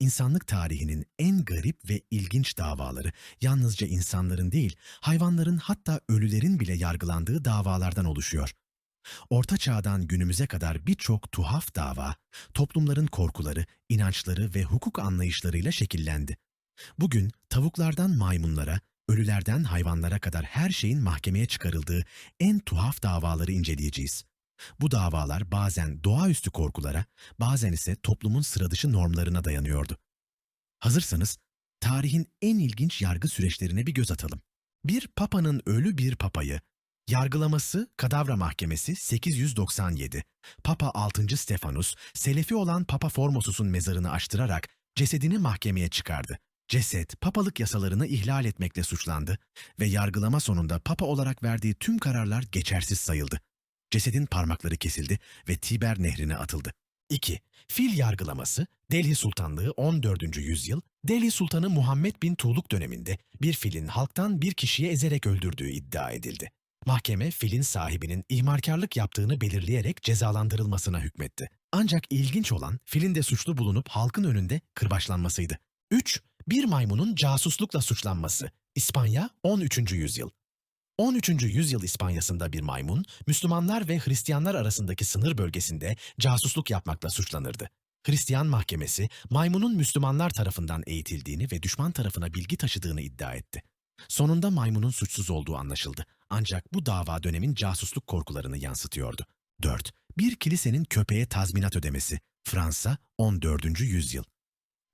insanlık tarihinin en garip ve ilginç davaları yalnızca insanların değil, hayvanların hatta ölülerin bile yargılandığı davalardan oluşuyor. Orta Çağ'dan günümüze kadar birçok tuhaf dava, toplumların korkuları, inançları ve hukuk anlayışlarıyla şekillendi. Bugün tavuklardan maymunlara, ölülerden hayvanlara kadar her şeyin mahkemeye çıkarıldığı en tuhaf davaları inceleyeceğiz. Bu davalar bazen doğaüstü korkulara, bazen ise toplumun sıradışı normlarına dayanıyordu. Hazırsanız tarihin en ilginç yargı süreçlerine bir göz atalım. Bir papanın ölü bir papayı Yargılaması Kadavra Mahkemesi 897. Papa 6. Stefanus, Selefi olan Papa Formosus'un mezarını açtırarak cesedini mahkemeye çıkardı. Ceset, papalık yasalarını ihlal etmekle suçlandı ve yargılama sonunda papa olarak verdiği tüm kararlar geçersiz sayıldı. Cesedin parmakları kesildi ve Tiber nehrine atıldı. 2. Fil yargılaması, Delhi Sultanlığı 14. yüzyıl, Delhi Sultanı Muhammed bin Tuğluk döneminde bir filin halktan bir kişiyi ezerek öldürdüğü iddia edildi. Mahkeme filin sahibinin ihmalkarlık yaptığını belirleyerek cezalandırılmasına hükmetti. Ancak ilginç olan filin de suçlu bulunup halkın önünde kırbaçlanmasıydı. 3. Bir maymunun casuslukla suçlanması. İspanya 13. yüzyıl. 13. yüzyıl İspanya'sında bir maymun, Müslümanlar ve Hristiyanlar arasındaki sınır bölgesinde casusluk yapmakla suçlanırdı. Hristiyan mahkemesi, maymunun Müslümanlar tarafından eğitildiğini ve düşman tarafına bilgi taşıdığını iddia etti. Sonunda maymunun suçsuz olduğu anlaşıldı. Ancak bu dava dönemin casusluk korkularını yansıtıyordu. 4. Bir kilisenin köpeğe tazminat ödemesi. Fransa 14. yüzyıl.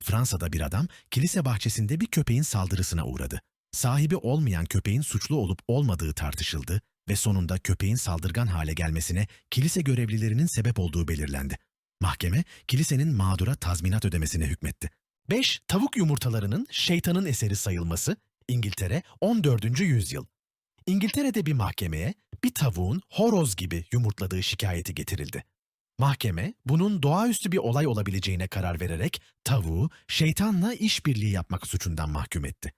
Fransa'da bir adam kilise bahçesinde bir köpeğin saldırısına uğradı. Sahibi olmayan köpeğin suçlu olup olmadığı tartışıldı ve sonunda köpeğin saldırgan hale gelmesine kilise görevlilerinin sebep olduğu belirlendi. Mahkeme, kilisenin mağdura tazminat ödemesine hükmetti. 5. Tavuk yumurtalarının şeytanın eseri sayılması, İngiltere 14. yüzyıl. İngiltere'de bir mahkemeye bir tavuğun horoz gibi yumurtladığı şikayeti getirildi. Mahkeme bunun doğaüstü bir olay olabileceğine karar vererek tavuğu şeytanla işbirliği yapmak suçundan mahkum etti.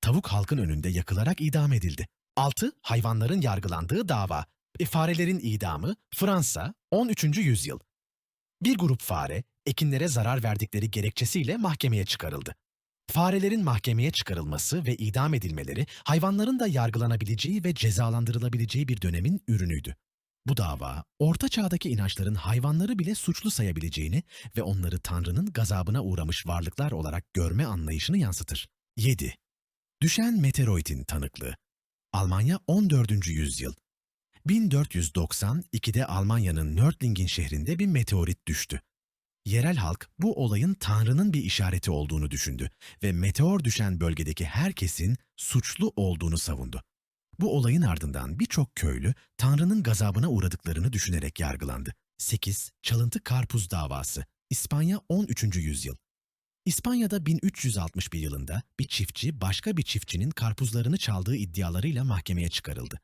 Tavuk halkın önünde yakılarak idam edildi. 6. Hayvanların yargılandığı dava. E, farelerin idamı Fransa 13. yüzyıl. Bir grup fare ekinlere zarar verdikleri gerekçesiyle mahkemeye çıkarıldı. Farelerin mahkemeye çıkarılması ve idam edilmeleri hayvanların da yargılanabileceği ve cezalandırılabileceği bir dönemin ürünüydü. Bu dava, Orta Çağ'daki inançların hayvanları bile suçlu sayabileceğini ve onları Tanrı'nın gazabına uğramış varlıklar olarak görme anlayışını yansıtır. 7. Düşen meteoroidin tanıklığı. Almanya 14. yüzyıl. 1492'de Almanya'nın Nördlingen şehrinde bir meteorit düştü. Yerel halk bu olayın Tanrı'nın bir işareti olduğunu düşündü ve meteor düşen bölgedeki herkesin suçlu olduğunu savundu. Bu olayın ardından birçok köylü Tanrı'nın gazabına uğradıklarını düşünerek yargılandı. 8. Çalıntı Karpuz Davası İspanya 13. yüzyıl İspanya'da 1361 yılında bir çiftçi başka bir çiftçinin karpuzlarını çaldığı iddialarıyla mahkemeye çıkarıldı.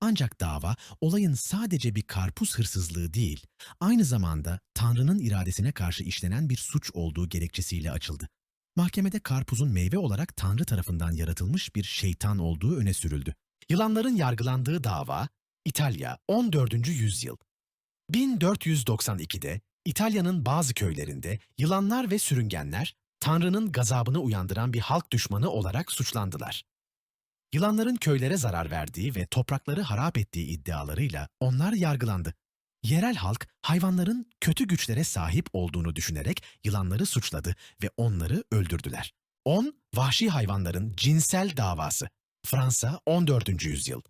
Ancak dava olayın sadece bir karpuz hırsızlığı değil, aynı zamanda Tanrı'nın iradesine karşı işlenen bir suç olduğu gerekçesiyle açıldı. Mahkemede karpuzun meyve olarak Tanrı tarafından yaratılmış bir şeytan olduğu öne sürüldü. Yılanların yargılandığı dava İtalya 14. yüzyıl. 1492'de İtalya'nın bazı köylerinde yılanlar ve sürüngenler Tanrı'nın gazabını uyandıran bir halk düşmanı olarak suçlandılar. Yılanların köylere zarar verdiği ve toprakları harap ettiği iddialarıyla onlar yargılandı. Yerel halk hayvanların kötü güçlere sahip olduğunu düşünerek yılanları suçladı ve onları öldürdüler. 10. Vahşi hayvanların cinsel davası. Fransa 14. yüzyıl.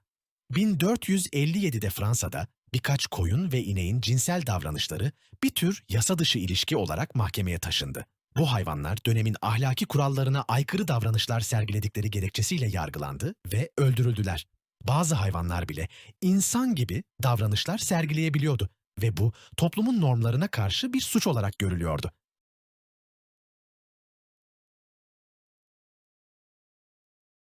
1457'de Fransa'da birkaç koyun ve ineğin cinsel davranışları bir tür yasa dışı ilişki olarak mahkemeye taşındı. Bu hayvanlar dönemin ahlaki kurallarına aykırı davranışlar sergiledikleri gerekçesiyle yargılandı ve öldürüldüler. Bazı hayvanlar bile insan gibi davranışlar sergileyebiliyordu ve bu toplumun normlarına karşı bir suç olarak görülüyordu.